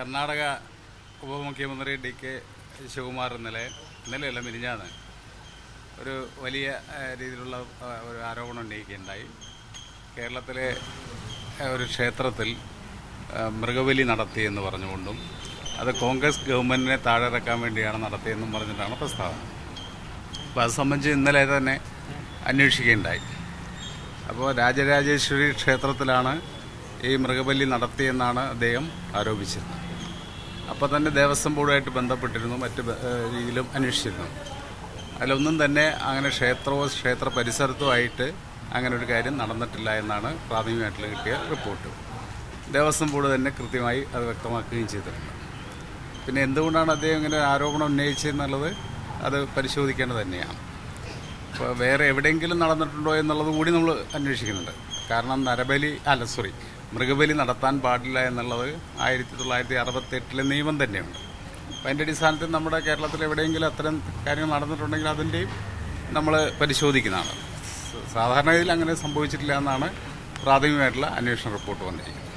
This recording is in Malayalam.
കർണാടക ഉപമുഖ്യമന്ത്രി ഡി കെ ശിവകുമാർ ഇന്നലെ ഇന്നലെയല്ല മിനിഞ്ഞാന്ന് ഒരു വലിയ രീതിയിലുള്ള ഒരു ആരോപണം ഉന്നയിക്കുകയുണ്ടായി. കേരളത്തിലെ ഒരു ക്ഷേത്രത്തിൽ മൃഗബലി നടത്തിയെന്ന് പറഞ്ഞുകൊണ്ടും അത് കോൺഗ്രസ് ഗവൺമെന്റിനെ താഴെയിറക്കാൻ വേണ്ടിയാണ് നടത്തിയെന്നും പറഞ്ഞിട്ടാണ് പ്രസ്താവന. അപ്പോൾ അത് സംബന്ധിച്ച് ഇന്നലെ തന്നെ അന്വേഷിക്കുകയുണ്ടായി. അപ്പോൾ രാജരാജേശ്വരി ക്ഷേത്രത്തിലാണ് ഈ മൃഗബലി നടത്തിയെന്നാണ് അദ്ദേഹം ആരോപിച്ചിരുന്നത്. അപ്പോൾ തന്നെ ദേവസ്വം ബോർഡുമായിട്ട് ബന്ധപ്പെട്ടിരുന്നു മറ്റ് രീതിയിലും അന്വേഷിച്ചിരുന്നു. അതിലൊന്നും തന്നെ അങ്ങനെ ക്ഷേത്രവും ക്ഷേത്ര പരിസരത്തുമായിട്ട് അങ്ങനെ ഒരു കാര്യം നടന്നിട്ടില്ല എന്നാണ് പ്രാഥമികമായിട്ടുള്ള കിട്ടിയ റിപ്പോർട്ട്. ദേവസ്വം ബോർഡ് തന്നെ കൃത്യമായി അത് വ്യക്തമാക്കുകയും ചെയ്തിട്ടുണ്ട്. പിന്നെ എന്തുകൊണ്ടാണ് അദ്ദേഹം ഇങ്ങനെ ആരോപണം ഉന്നയിച്ചതെന്നുള്ളത് അത് പരിശോധിക്കേണ്ടത് തന്നെയാണ്. അപ്പോൾ വേറെ എവിടെയെങ്കിലും നടന്നിട്ടുണ്ടോ എന്നുള്ളത് കൂടി നമ്മൾ അന്വേഷിക്കുന്നുണ്ട്. കാരണം നരബലി അല്ല സോറി മൃഗബലി നടത്താൻ പാടില്ല എന്നുള്ളത് ആയിരത്തി തൊള്ളായിരത്തി അറുപത്തി എട്ടിലെ നിയമം തന്നെയുണ്ട്. അപ്പം അതിന്റെ അടിസ്ഥാനത്തിൽ നമ്മുടെ കേരളത്തിൽ എവിടെയെങ്കിലും അത്തരം കാര്യങ്ങൾ നടന്നിട്ടുണ്ടെങ്കിൽ അതിന്റെയും നമ്മൾ പരിശോധിക്കുന്നതാണ്. സാധാരണഗതിയിൽ അങ്ങനെ സംഭവിച്ചിട്ടില്ല എന്നാണ് പ്രാഥമികമായിട്ടുള്ള അന്വേഷണ റിപ്പോർട്ട് വന്നിരിക്കുന്നത്.